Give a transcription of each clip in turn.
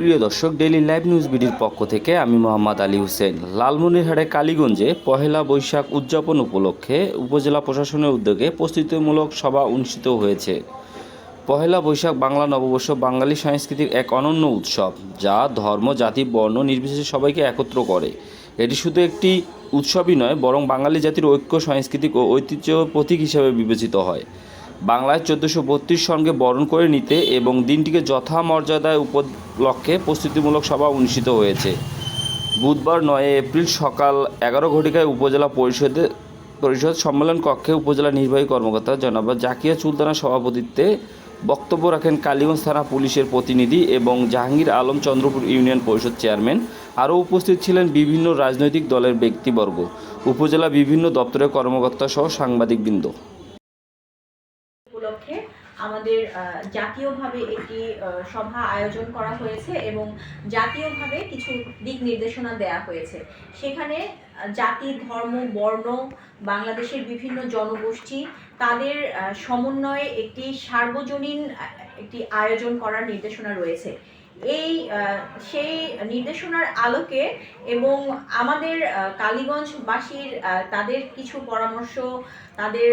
প্রিয় দর্শক daily live news বিডির পক্ষ থেকে আমি মোহাম্মদ আলী হোসেন। লালমনিরহাটে কালীগঞ্জে পহেলা বৈশাখ উদযাপন উপলক্ষে উপজেলা প্রশাসনের উদ্যোগে প্রস্তুতিমূলক সভা অনুষ্ঠিত হয়েছে। পহেলা বৈশাখ বাংলা নববর্ষ বাঙালি সাংস্কৃতিক এক অনন্য উৎসব, যা ধর্ম, জাতি, বর্ণ নির্বিশেষে সবাইকে একত্র করে। এটি শুধু একটি উৎসবই নয়, বরং বাঙালি জাতির ঐক্য, সাংস্কৃতিক ও ঐতিহ্য প্রতীক হিসেবে বিবেচিত হয়। বাংলায় চোদ্দোশো বত্রিশ সনকে বরণ করে নিতে এবং দিনটিকে যথামর্যাদায় উপলক্ষে প্রস্তুতিমূলক সভা অনুষ্ঠিত হয়েছে। বুধবার নয় এপ্রিল সকাল এগারো ঘটিকায় উপজেলা পরিষদে পরিষদ সম্মেলন কক্ষে উপজেলা নির্বাহী কর্মকর্তা জনাব জাকিয়া সুলতানার সভাপতিত্বে বক্তব্য রাখেন কালীগঞ্জ থানা পুলিশের প্রতিনিধি এবং জাহাঙ্গীর আলম চন্দ্রপুর ইউনিয়ন পরিষদ চেয়ারম্যান। আরও উপস্থিত ছিলেন বিভিন্ন রাজনৈতিক দলের ব্যক্তিবর্গ। উপজেলা বিভিন্ন দপ্তরের কর্মকর্তা সহ সাংবাদিকবৃন্দ। আমাদের জাতীয়ভাবে একটি সভা আয়োজন করা হয়েছে এবং জাতীয়ভাবে কিছু দিক নির্দেশনা দেয়া হয়েছে। সেখানে জাতি, ধর্ম, বর্ণ, বাংলাদেশের বিভিন্ন জনগোষ্ঠী, তাদের সমন্বয়ে একটি সার্বজনীন একটি আয়োজন করার নির্দেশনা রয়েছে। এই সেই নির্দেশনার আলোকে এবং আমাদের কালীগঞ্জবাসীর তাদের কিছু পরামর্শ, তাদের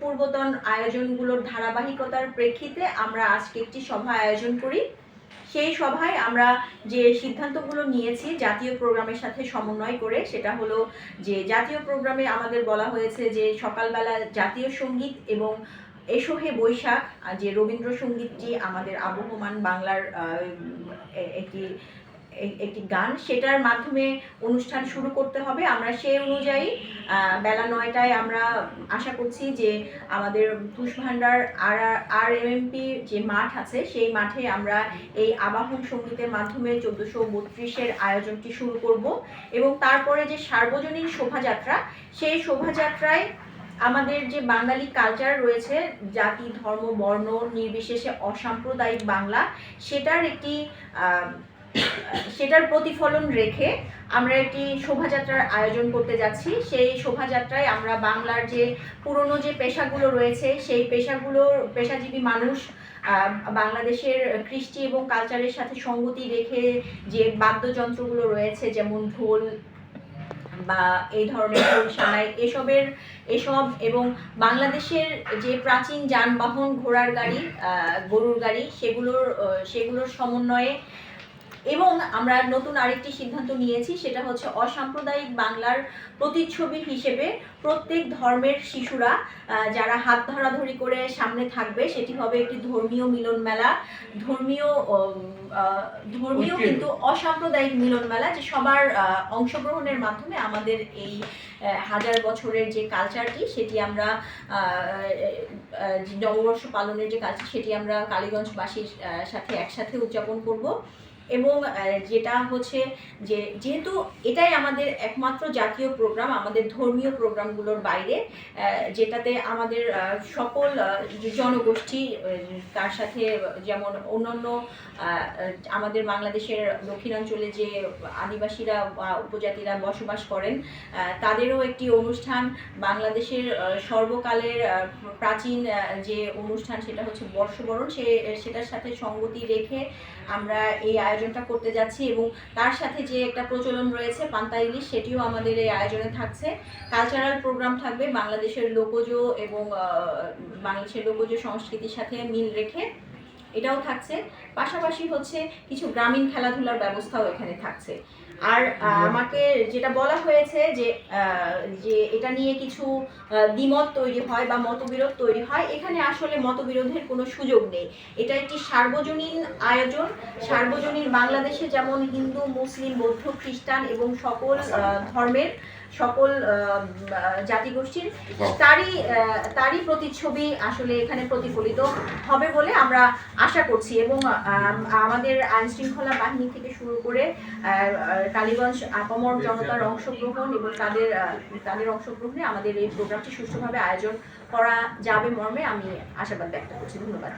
পূর্বতন আয়োজনগুলোর ধারাবাহিকতার প্রেক্ষিতে আমরা আজকে একটি সভা আয়োজন করি। সেই সভায় আমরা যে সিদ্ধান্তগুলো নিয়েছি জাতীয় প্রোগ্রামের সাথে সমন্বয় করে, সেটা হলো যে জাতীয় প্রোগ্রামে আমাদের বলা হয়েছে যে সকালবেলা জাতীয় সংগীত এবং এসো হে বৈশাখ যে রবীন্দ্রসঙ্গীতটি আমাদের আবহমান বাংলার একটি একটি গান, সেটার মাধ্যমে অনুষ্ঠান শুরু করতে হবে। আমরা সেই অনুযায়ী বেলা নয়টায় আমরা আশা করছি যে আমাদের তুষভান্ডার আর আর এমএমপি যে মাঠ আছে, সেই মাঠে আমরা এই আবাহন সঙ্গীতের মাধ্যমে চোদ্দোশো বত্রিশের আয়োজনটি শুরু করব। এবং তারপরে যে সার্বজনীন শোভাযাত্রা, সেই শোভাযাত্রায় আমাদের যে বাঙালি কালচার রয়েছে, জাতি, ধর্ম, বর্ণ, নির্বিশেষে অসাম্প্রদায়িক বাংলা, সেটার একটি সেটার প্রতিফলন রেখে আমরা একটি শোভাযাত্রার আয়োজন করতে যাচ্ছি। সেই শোভাযাত্রায় আমরা বাংলার যে পুরনো যে পেশাগুলো রয়েছে, সেই পেশাগুলোর পেশাজীবী মানুষ বাংলাদেশের কৃষ্টি এবং কালচারের সাথে সঙ্গতি রেখে যে বাদ্যযন্ত্রগুলো রয়েছে, যেমন ঢোল বা এই ধরনের সানাই এসবের, এসব এবং বাংলাদেশের যে প্রাচীন যানবাহন, ঘোড়ার গাড়ি গরুর গাড়ি, সেগুলোর সেগুলোর সমন্বয়ে এবং আমরা নতুন আরেকটি সিদ্ধান্ত নিয়েছি সেটা হচ্ছে অসাম্প্রদায়িক বাংলার প্রতিচ্ছবি হিসেবে প্রত্যেক ধর্মের শিশুরা যারা হাত ধরাধরি করে সামনে থাকবে সেটি হবে একটি ধর্মীয় মিলন মেলা। ধর্মীয় ধর্মীয় কিন্তু অসাম্প্রদায়িক মিলন মেলা যে সবার অংশগ্রহণের মাধ্যমে আমাদের এই হাজার বছরের যে কালচারটি সেটি আমরা নববর্ষ পালনের যে কালচার সেটি আমরা কালীগঞ্জবাসীর সাথে একসাথে উদযাপন করব। এবং যেটা হচ্ছে যে যেহেতু এটাই আমাদের একমাত্র জাতীয় প্রোগ্রাম আমাদের ধর্মীয় প্রোগ্রামগুলোর বাইরে যেটাতে আমাদের সকল জনগোষ্ঠী তার সাথে যেমন অন্যান্য আমাদের বাংলাদেশের দক্ষিণাঞ্চলে যে আদিবাসীরা বা উপজাতিরা বসবাস করেন তাদেরও একটি অনুষ্ঠান বাংলাদেশের সর্বকালের প্রাচীন যে অনুষ্ঠান সেটা হচ্ছে বর্ষবরণ, সে, সেটার সাথে সঙ্গতি রেখে আমরা এই আয়োজনটা করতে যাচ্ছি এবং তার সাথে যে একটা প্রচলন রয়েছে পান্তা ইলিশ, সেটিও আমাদের এই আয়োজনে থাকছে। কালচারাল প্রোগ্রাম থাকবে বাংলাদেশের লোকজ এবং বাংলাদেশের লোকজ সংস্কৃতির সাথে মিল রেখে এটাও থাকছে। পাশাপাশি হচ্ছে কিছু গ্রামীণ খেলাধুলার ব্যবস্থাও এখানে থাকছে। আর আমাকে যেটা বলা হয়েছে যে যে এটা নিয়ে কিছু দ্বিমত তৈরি হয় বা মতবিরোধ তৈরি হয় এখানে আসলে মতবিরোধের কোনো সুযোগ নেই। এটা একটি সার্বজনীন আয়োজন। সার্বজনীন বাংলাদেশে যেমন হিন্দু মুসলিম বৌদ্ধ খ্রিস্টান এবং সকল ধর্মের সকল জাতিগোষ্ঠীর তারই আহ, তারই প্রতিচ্ছবি আসলে এখানে প্রতিফলিত হবে বলে আমরা আশা করছি এবং আমাদের আইন শৃঙ্খলা বাহিনী থেকে শুরু করে কালীগঞ্জ আপামর জনতার অংশগ্রহণ এবং তাদের তাদের অংশগ্রহণে আমাদের এই প্রোগ্রামটি সুষ্ঠুভাবে আয়োজন করা যাবে মর্মে আমি আশাবাদ ব্যক্ত করছি। ধন্যবাদ।